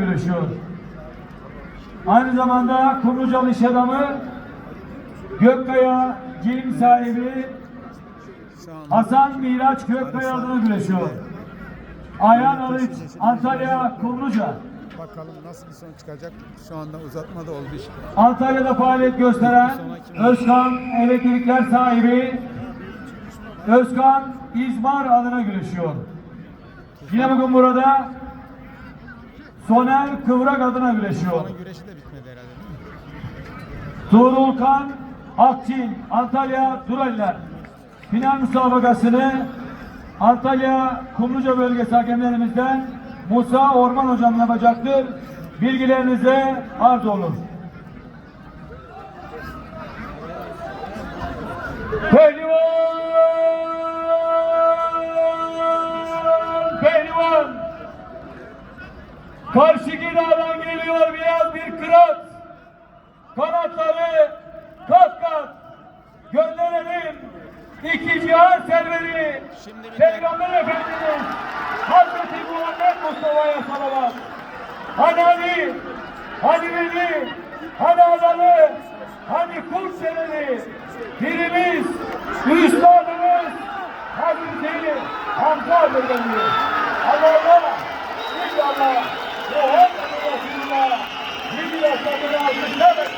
görüşüyor. Aynı zamanda Kumlucalı iş adamı Gökkaya giyim sahibi Hasan Miraç Gökkaya adına güreşiyor. Ayhan Arıç Antalya Kumluca. Bakalım nasıl bir sonuç çıkacak. Şu anda uzatma da oldu iş. Antalya'da faaliyet gösteren Özkan Elektrikler sahibi Özkan İzmar adına güreşiyor. Yine bugün burada Soner Kıvrak adına güreşiyor. Güreşi de bitmedi herhalde Antalya Duraliler final müsabakasını Antalya Kumluca bölgesi hakemlerimizden Musa Orman hocam yapacaktır. Bilgilerinize arz olur. Pehlivan! Karşıki dağdan geliyor beyaz bir kırat. Kanatları kat kat gönderelim. İki cihan serveri Peygamber Efendimiz Hazreti Muhammed Mustafa'ya salavat. Hani Ali, hani Veli, hani Adalı, hani kurt seneni, birimiz, üstadımız Hazreti Hamza Efendi.